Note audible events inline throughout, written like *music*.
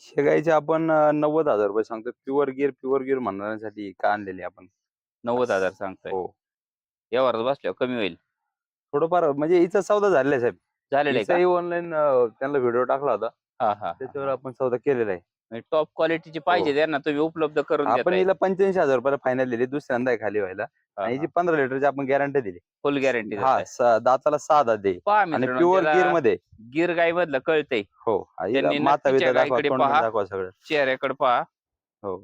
हे गायचे आपण नव्वद हजार रुपये सांगतो प्युअर गिअर प्युअर गिअर म्हणण्यासाठी का आणलेली आपण. नव्वद हजार सांगताय. हो. यावर बसल्यावर कमी होईल. थोडंफार म्हणजे हिचा सौदा झालेला आहे साहेब. झालेलं आहे हिचाही ऑनलाईन त्यांना व्हिडिओ टाकला होता. का हा हा त्याच्यावर आपण सौदा केलेला आहे. टॉप क्वालिटीची पाहिजे त्यांना तुम्ही उपलब्ध करून आपण देताय. हिला पंच्याऐंशी हजार रुपयाला फायनल दिली दुसऱ्यांदा आहे खाली व्हायला. आणि हिची पंधरा लिटरची आपण गॅरंटी दिली. फुल गॅरंटी हा स- दाताला सहा दात दे. पहा आणि मित्रांनो, प्युअर त्याला गिअरमध्ये गिर गाई मधलं कळतंय. हो त्यांनी माता नक्कीच्या बिता दाखवा गाईकडे तोंड पहा. दाखवा सगळं. चेहऱ्याकडे पहा. हो.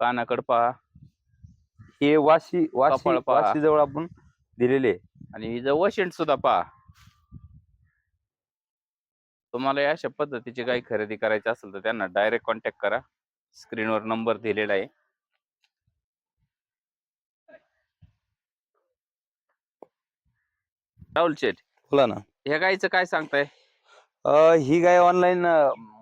कानाकडे पहा. हे वाशी वाशी कपाळ पहा. वाशी जवळ आपण दिलेले आहे. आणि हिचं वशिंड सुद्धा पहा. तुम्हाला या अशा पद्धतीची गाय खरेदी करायची असेल तर त्यांना डायरेक्ट कॉन्टॅक्ट करा. स्क्रीनवर नंबर दिलेला आहे. राहुल शेठ बोला ना ह्या गायचं काय सांगताय अं, ही गाय ऑनलाईन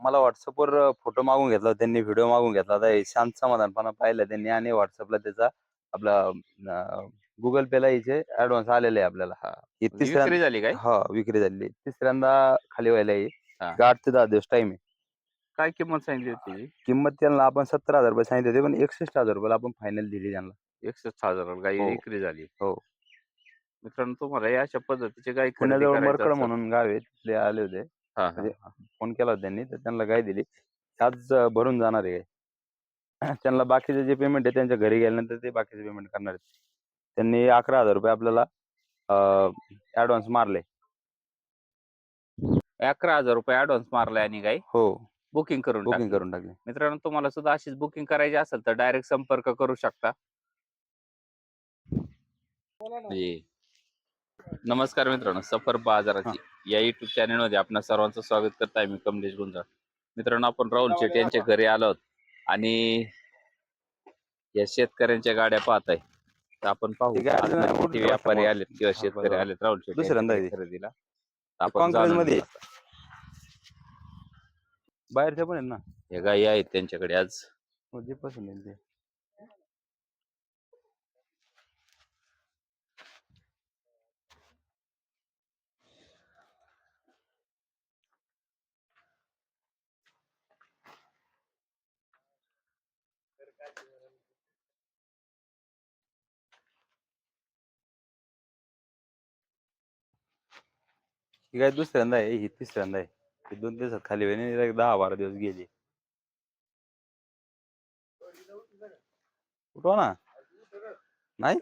मला व्हॉट्सअपवर फोटो मागून घेतला होता, त्यांनी व्हिडिओ मागून घेतला होता हे शांत समाधानपणा पाहिलं त्यांनी आणि व्हॉट्सअपला त्याचा आपला गुगल पेला हिचे ऍडव्हान्स आलेले आहे आपल्याला हा. ही तिसऱ्या विक्री झाली काय हा विक्री झाली तिसऱ्यांदा खाली व्हायला आहे हा. आठ ते दहा दिवस टाइम आहे काय किंमत सांगितली होती? किंमत त्यांना आपण सत्तर हजार रुपये सांगितले होते पण एकसष्ट हजार रुपयाला आपण फायनल दिली त्यांना एकसष्ट हजार गाई हो. विक्री झाली हो. मित्रांनो तुम्हाला या अशा पद्धतीची गाय खरेदी पुण्याजवळ करायची मरकड असेल- म्हणून गाव आहे तिथले आले होते. हा, हा, म्हणजे हा. फोन केला होता त्यांनी तर त्यांना गाय दिली. आज अं, भरून जाणार आहे. गाय. *clears throat* त्यांना बाकीचे जे पेमेंट आहे त्यांच्या घरी गेल्यानंतर ते बाकीचे पेमेंट करणार आहेत. त्यांनी अकरा हजार रुपये आपल्याला ऍडव्हान्स मारले. अकरा हजार रुपये ऍडव्हान्स मारलाय आणि गाय हो. बुकिंग करून बुकिंग टाकली. करून टाकले. मित्रांनो तुम्हाला सुद्धा अशीच बुकिंग करायची असेल तर डायरेक्ट संपर्क करू शकता. नमस्कार मित्रांनो सफर बाजाराची या युट्यूब चॅनलमध्ये आपणा सर्वांचं स्वागत करत आहे मी कमलेश गुंजाळ मित्रांनो आपण राहुल शेट यांच्या घरी आलो आहोत आणि या शेतकऱ्यांच्या गाड्या पाहत आहे तर आपण पाहू ठीक आहे, किती व्यापारी. आलेत किंवा हा, शेतकरी. आलेत राहुल शेट दुसऱ्यांदा यांच्या. खरेदीला तर आपण काँग्रेस जाणून मध्ये घेऊ आता. बाहेरचे पण आहेत ना या गायी आहेत त्यांच्याकडे आज हो, जे पसंत येईल ते ही काय दुसऱ्यांदा आहे? ही तिसऱ्यांदा आहे. ही दोन दिवसात खाली होईल आणि एक दहा बारा दिवस गेले. उठवा ना. नाही?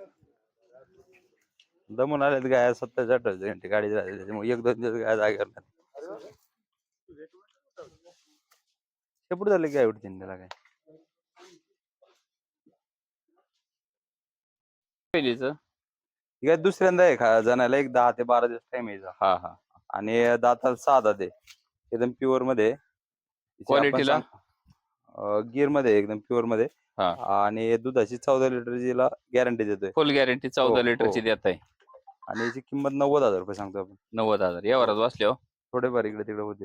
दमून आलेत काय सत्तावीस अठ्ठावीस घंटे गाडी झाली त्याच्यामुळे एक दोन दिवस गाय जागेवर नाही. शेपूट झाले काय उठतीन त्याला काय? पहिलीच? ही काय दुसऱ्यांदा आहे खा जणायला एक दहा ते बारा दिवस टाइम यायचा. हा हा. आणि दाताला सहा दात आहे एकदम प्युअरमध्ये. Quality ला? गिअरमध्ये एकदम प्युअरमध्ये. हा. आणि दुधाची चौदा लिटरची गॅरंटी देतोय. फुल गॅरंटी चौदा हो, लिटरची हो. देत आहे आणि याची किंमत नव्वद हजार रुपये सांगतो आपण. नव्वद हजार. यावरच बसले थोडेफार इकडे तिकडे होते.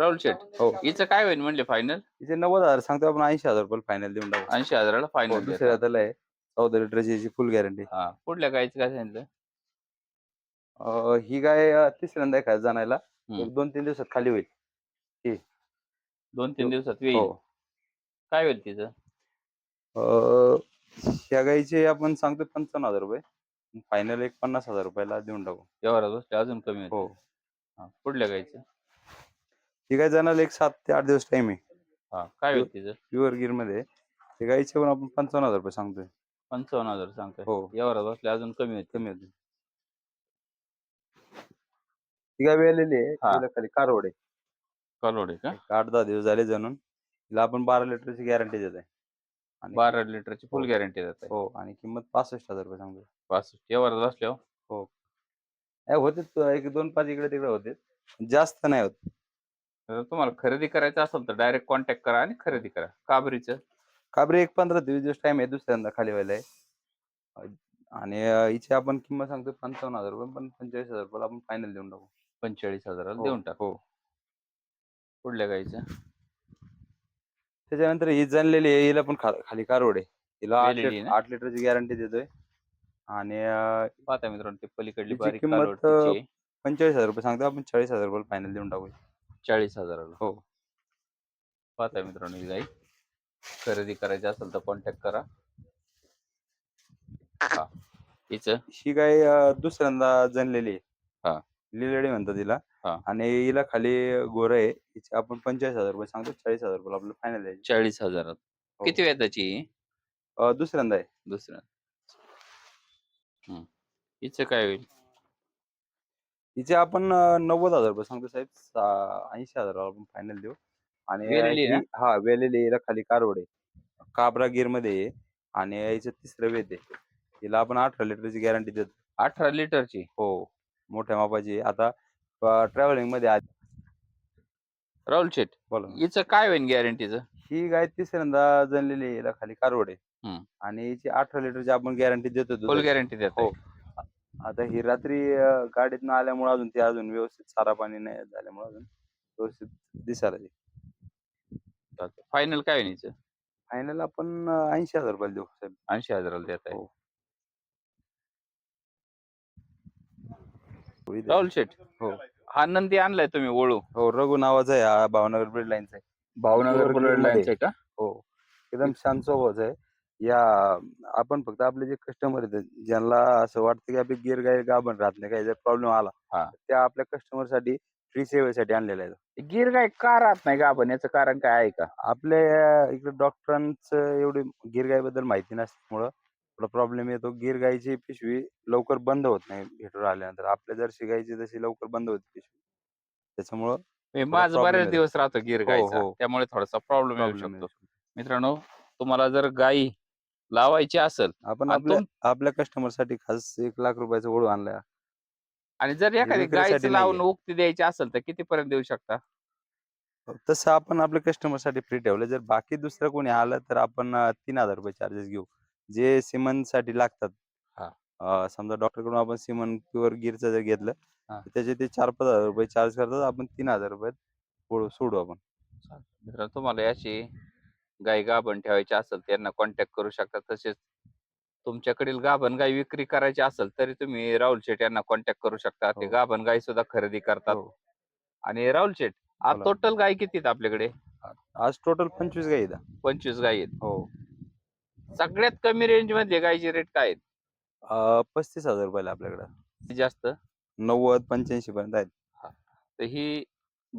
राहुल शेट हो. हिचं काय होईल म्हणले फायनल तिचे नव्वद हजार सांगतो आपण ऐंशी हजार रुपये फायनल देऊन टाकू. ऐंशी हजाराला हो, फायनल दुसऱ्या हाताला आहे. चौदा लिटरची फुल गॅरंटी हा पुढल्या गायचं काय सांगितलं? ही गाय अं, तिसऱ्यांदा आहे खायला जाणायला. हम्म. एक दोन तीन दिवसात खाली होईल. दोन तीन हो. दिवसात येईल? हो. काय होईल तिचं? अं, ह्या गाईचे आपण सांगतो पंचावन्न हजार रुपये. फायनल एक पन्नास हजार रुपयाला देऊन टाकू. व्यवहारात बसले अजून कमी हो. होईल हा, पुढल्या गायचं ही गाय जाणार एक सात ते आठ दिवस टाइम आहे. हा काय होईल तिचं प्युअर गिरमध्ये. ते गाईचे पण आपण पंचावन्न हजार रुपये सांगतोय. पंचावन्न हजार सांगतोय. हो. व्यवहारात बसले अजून कमी होईल कमी होते ती गाय वेळलेली आहे हा. तिला खाली कारवड. आहे कलोडे का? एक आठ दहा दिवस झाले जाणून. तिला आपण बारा लिटरची गॅरंटी देत आहे. आणि बारा लिटरची फुल हो. गॅरंटी देत आहे. हो आणि किंमत पासष्ट हजार रुपये सांगतोय. पासष्ट व्यवहारात बसल्यावर नाही होते त- एक दोन पाच इकडे तिकडे होते जास्त नाही होत. तर तुम्हाला खरेदी करायचं असेल तर डायरेक्ट कॉन्टॅक्ट करा आणि खरेदी करा. काबरीचं काबरी एक पंधरा ते वीस दिवस टाइम आहे दुसऱ्यांदा खाली व्हायला आहे. आणि हिची आपण किंमत सांगतो पंचावन्न हजार रुपये पण पंचेचाळीस हजार रुपयाला आपण फायनल देऊन टाकू. पंचेचाळीस हजाराला हो, देऊन टाक. हो. पुढल्या गायचं त्याच्यानंतर ही जाणलेली आहे हिला पण खा- खाली कारवड आहे. हिला आठ वेलेली लिट- ना? आठ लिटरची गॅरंटी देतोय. आणि पाहता मित्रांनो ते पलीकडली बारीक किंमत, आहे. पंचेचाळीस हजार रुपये सांगतो आपण चाळीस हजार रुपये फायनल देऊन टाकू चाळीस हजाराला. हो. पाहता मित्रांनो ही गाई. खरेदी करायची असेल तर कॉन्टॅक्ट करा. हा. हिचं? ही गाय अं, दुसऱ्यांदा जनलेली हा. लिलडी म्हणतात तिला हा. आणि हिला खाली गोर आहे. हिचे आपण पंचेचाळीस हजार रुपये सांगतो. चाळीस हजार रुपये आपलं फायनल आहे. चाळीस हजारात. हो. किती ही? अं, दुसऱ्यांदा आहे. दुसऱ्या. हिचं काय होईल? हिचे आपण अं, नव्वद हजार रुपये सांगतो साहेब ऐंशी हजार आपण फायनल देऊ आणि वेलेली? ही- हा वेलेली हिला खाली कारवड आहे काबरा गिरमध्ये आहे आणि याचं तिसरं वेत आहे हिला आपण अठरा लिटरची गॅरंटी देतो अठरा लिटरची हो मोठ्या मापाची आहे. आता ट्रॅव्हलिंगमध्ये राहुल शेट बोला ना. हिचं काय होईल गॅरंटीचं ही गाय तिसऱ्यांदा जनलेली आहे हिला खाली कारवड आहे हम्म. आणि हिची अठरा लिटरची आपण गॅरंटी देतो फुल दुधाची. गॅरंटी देतो हो. आता ही रात्री गाडीत न आल्यामुळे अजून ती अजून व्यवस्थित सारा पाणी नाही झाल्यामुळे अजून व्यवस्थित दिसायला फायनल काय होईल फायनल आपण ऐंशी हजार रुपये देऊ साहेब. ऐंशी हजाराला देत आहे. हो. राहुल शेट हो. हा नंदी आणलाय तुम्ही ओळू हो रघु नावाचा आहे हा भावनगर ब्रिड लाईनचा आहे. भावनगरमध्ये. लाईनचे का? हो. एकदम शांत स्वभावाचा आहे. या आपण फक्त आपले जे कस्टमर आहेत ज्यांना असं वाटतं की आपली गिर गाय गाभण राहत नाही काही जर प्रॉब्लेम आला हा. त्या आपल्या कस्टमरसाठी फ्री सेवेसाठी आणलेला आहे गिर गाय का राहत नाही का आपण याचं कारण काय आहे का? आपल्या इकडे डॉक्टरांचं एवढी गिर गायबद्दल माहिती नसल्यामुळं थोडा प्रॉब्लेम येतो. गिर गायची पिशवी लवकर बंद होत नाही भेटून आल्यानंतर. आपल्या जर्सी गायची तशी लवकर बंद होते पिशवी. त्याच्यामुळं हे माझं problem बरेच येतो. दिवस राहतो गिर गायचा हो. त्यामुळे थोडासा प्रॉब्लेम येऊ शकतो. मित्रांनो तुम्हाला जर गाई लावायची असेल. आपण आणि आपल्या तुम- आपल्या कस्टमरसाठी खास एक लाख रुपयाचा ओढू आणलाय. आणि जर एखादी विक्रीसाठी गायचं लावून. उक्ती द्यायची असेल तर किती पर्यंत देऊ शकता? तसं आपण आपल्या कस्टमरसाठी फ्री ठेवलं. जर बाकी दुसरं कोणी आलं तर आपण अं, तीन हजार रुपये चार्जेस घेऊ. जे सिमनसाठी लागतात. हा. अं, समजा डॉक्टरकडून आपण सिमन प्युअर गिरचं जर घेतलं हा. तर त्याचे ते चार पाच हजार रुपये चार्ज करतात. आपण तीन हजार रुपयात सोडू सोडू आपण. मित्रांनो तुम्हाला याची गाय गाभण ठेवायची असेल त्यांना कॉन्टॅक्ट करू शकता. तसेच तुमच्याकडील गाभण गाय विक्री करायची असेल तरी तुम्ही राहुल शेठ यांना कॉन्टॅक्ट करू शकता. ते हो. गाभण गाय सुद्धा खरेदी करतात. हो. आणि राहुल शेठ आज बोला. टोटल गाय किती आहेत आपल्याकडे? आज टोटल पंचवीस गाई आहेत. पंचवीस गाय आहेत. हो. सगळ्यात कमी रेंजमध्ये गायचे रेट काय आहेत? अं, पस्तीस हजार रुपयाला आपल्याकडे. जास्त? नव्वद पंच्याऐंशी पर्यंत आहेत. तर ही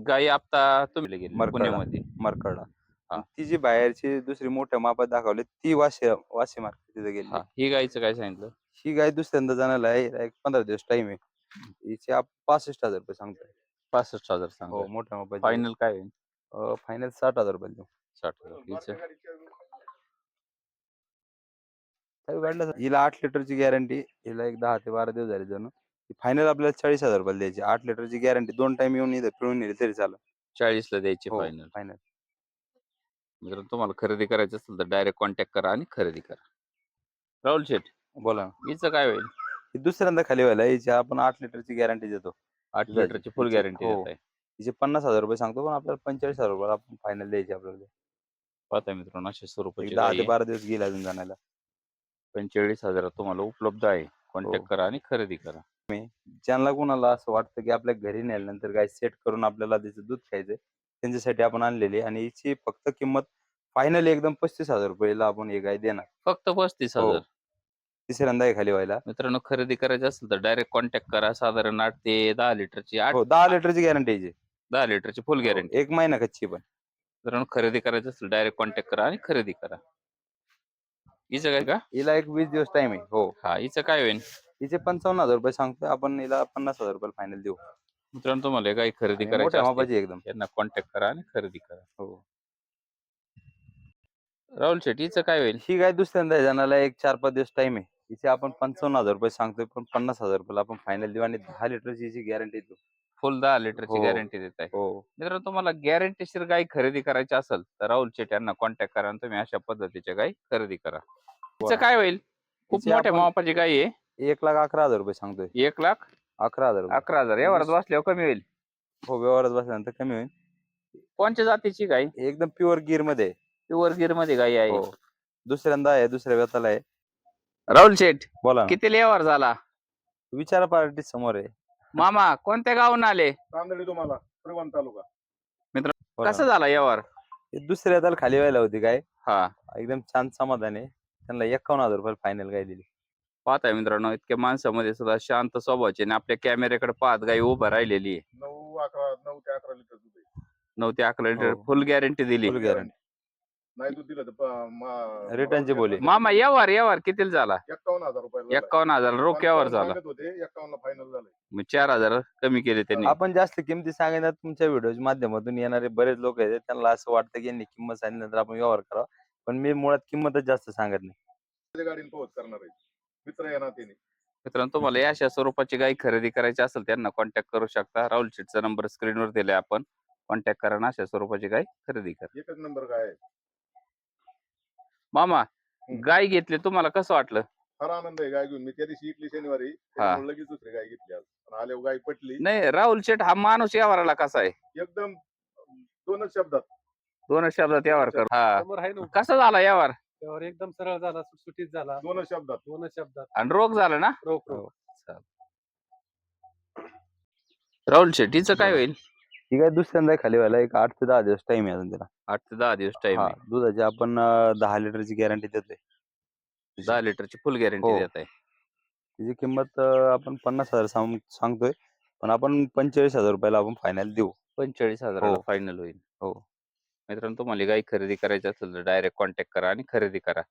गाय आता तुम्ही गेली मरकडा. पुण्यामध्ये. मरकडा हा. ती जी बाहेरची दुसरी मोठ्या मापात दाखवली ती वाशी वाशी मार्केट तिथे गेली. हा, ही गायचं काय सांगितलं? ही गाय दुसऱ्यांदा जाण्याला आहे हिला एक पंधरा दिवस टाइम आहे. हिचे आप पासष्ट हजार रुपये सांगतोय. पासष्ट हजार हो सांगतो मोठ्या मापाची फायनल काय होईल फायनल साठ हजार रुपये देऊ. साठ हजार हिचं? काही वाढलं तर हिला आठ लिटरची गॅरंटी हिला एक दहा ते बारा दिवस झाले जणू. फायनल आपल्याला चाळीस हजार रुपये द्यायची. आठ लिटरची गॅरंटी दोन टाइम येऊन इथं पिळून नेली तरी चालेल. चाळीसला द्यायची हो फायनल फायनल मित्रांनो तुम्हाला खरेदी करायचं असेल तर डायरेक्ट कॉन्टॅक्ट करा आणि खरेदी करा राहुल शेठ बोला. हिचं काय होईल ही दुसऱ्यांदा खाली व्हायला हिची आपण आठ लिटरची गॅरंटी देतो आठ दुधाची. लिटरची फुल गॅरंटी हो. हिचे पन्नास हजार रुपये सांगतो पण आपल्याला पंचेचाळीस हजार रुपये आपण फायनल द्यायची आपल्याला पाहता मित्रांनो अशा स्वरूपाची एक दहा ते बारा दिवस गेला अजून जाण्याला पंचेचाळीस हजारात तुम्हाला उपलब्ध आहे कॉन्टॅक्ट हो. करा आणि खरेदी करा ज्यांना कोणाला असं वाटतं की आपल्या घरी नेल्यानंतर गाय सेट करून आपल्याला त्याचं दूध खायचंय त्यांच्यासाठी आपण आणलेली आहे. आणि हिची फक्त किंमत फायनल एकदम पस्तीस हजार रुपयाला आपण ही गाय देणार. फक्त पस्तीस हो. हजार. तिसऱ्यांदा आहे खाली व्हायला. मित्रांनो खरेदी करायची असेल तर डायरेक्ट कॉन्टॅक्ट करा. साधारण आठ ते दहा लिटरची आठ हो दहा लिटरची गॅरंटी आहे. दहा लिटरची फुल गॅरंटी एक महिना कच्ची पण. मित्रांनो खरेदी करायचं असेल डायरेक्ट कॉन्टॅक्ट करा आणि खरेदी करा. हिचं काय का? हिला एक वीस दिवस टाइम आहे. हो. हा हिचं काय होईल हिचे पंचावन्न हजार रुपये सांगतोय. आपण हिला पन्नास हजार रुपये फायनल देऊ. मित्रांनो तुम्हाला हे गाय खरेदी आणि करायची मोठ्या असतील, मापाची एकदम. यांना कॉन्टॅक्ट करा आणि खरेदी करा. हो. राहुल शेट्टी हिचं काय होईल? ही गाय दुसऱ्यांदा आहे जाण्याला एक चार पाच दिवस टाइम आहे. हिचे आपण पंचावन्न हजार रुपये सांगतोय पण पन्नास हजार रुपयाला आपण फायनल देऊ आणि दहा लिटरची हिची गॅरंटी देऊ फुल दहा लिटरची हो. गॅरंटी देत आहे. हो. मित्रांनो तुम्हाला गॅरंटीशीर गाय खरेदी करायची असेल तर राहुल शेट यांना कॉन्टॅक्ट करा आणि तुम्ही अशा पद्धतीच्या गाय खरेदी करा. हिचं बरं. काय होईल? खूप हिची मोठ्या आपण- मापाची गाय आहे. एक लाख अकरा हजार रुपये सांगतोय. एक लाख? अकरा हजार रुपये. अकरा हजार. यावरच बसल्यावर कमी होईल. हो व्यवहारात बसल्यानंतर कमी होईल. कोणत्या जातीची गाय? एकदम प्युअर गिरमध्ये. आहे. प्युअर गिरमध्ये गाय आहे. हो. दुसऱ्यांदा आहे दुसऱ्या व्यताला आहे. राहुल शेठ बोला ना. किती व्यवहार झाला? विचारा पार्टी समोर आहे. मामा कोणत्या गावून आले? तांदळी तुम्हाला श्रीवंत तालुका. बोला कसा ना. झाला व्यवहार? हे दुसऱ्या त्याला खाली व्हायला होती काय? हा. एकदम छान समाधान आहे. त्यांना एकावन्न हजार रुपये फायनल काय दिली. पाहताय मित्रांनो इतक्या माणसामध्ये सुद्धा शांत स्वभावाचे आणि आपल्या कॅमेऱ्याकडे पाहत गाई उभं राहिलेली आहे. नऊ अकरा नऊ ते अकरा लिटर दूध आहे. नऊ ते अकरा लिटर हो. फुल गॅरंटी दिली. Full guarantee. नाही दूध दिलं तर प- मा- Return ची बोली. मामा व्यवहार व्यवहार कितीला झाला? एक्कावन्न हजार रुपये एक्कावन्न हजार रोख व्यवहार झाला. होते एक्कावन्न फायनल झाले. मग चार हजार कमी केले त्यांनी. आपण जास्त किमती सांगितल्या तुमच्या व्हिडिओच्या माध्यमातून येणारे बरेच लोक आहेत त्यांना असं वाटतं की यांनी किंमत सांगितल्यानंतर आपण व्यवहार करावा. पण मी मुळात किंमतच जास्त सांगत नाही. गाडीने पोहोच करणार आहे. मित्र येणार त्याने मित्रांनो तुम्हाला या अशा स्वरूपाची गाई खरेदी करायची असेल त्यांना कॉन्टॅक्ट करू शकता. राहुल शेटचा नंबर स्क्रीनवर दिलाय आपण. कॉन्टॅक्ट करा आणि अशा स्वरूपाची गाय खरेदी करा. एकच नंबर काय आहे. मामा गाय घेतली तुम्हाला कसं वाटलं? फार आनंद आहे गाय घेऊन. मी त्या दिवशी इकली शनिवारी लगेच दुसरी गाय घेतली आज. आणि आल्यावर गाय पटली. नाही राहुल शेठ हा माणूस व्यवहाराला कसा आहे? एकदम दोनच शब्दात. दोन शब्दात व्यवहार कर. हा. समोर आहे ना कसा झाला व्यवहार त्यावर एकदम सरळ झाला सुटसुटीत झाला. दोनच शब्दात. दोनच शब्दात. आणि रोग झाला ना? रोख रोख राहुल शेट्टीचं काय होईल? ही काय दुसऱ्यांदा खाली व्हायला एक आठ ते दहा दिवस टाइम आहे अजून त्याला आठ ते दहा दिवस टाइम हा, आहे. दुधाची आपण अं, दहा लिटरची गॅरंटी देतोय. दहा लिटरची फुल गॅरंटी हो. देत आहे. तिची किंमत अं, आपण पन्नास हजार सांग- सांगतोय. पण आपण पंचेचाळीस हजार रुपयाला आपण फायनल देऊ. पंचेचाळीस हजाराला हो. फायनल होईल. हो. मित्रांनो तुम्हाला काही खरेदी करायची असेल तर डायरेक्ट कॉन्टॅक्ट करा आणि खरेदी करा.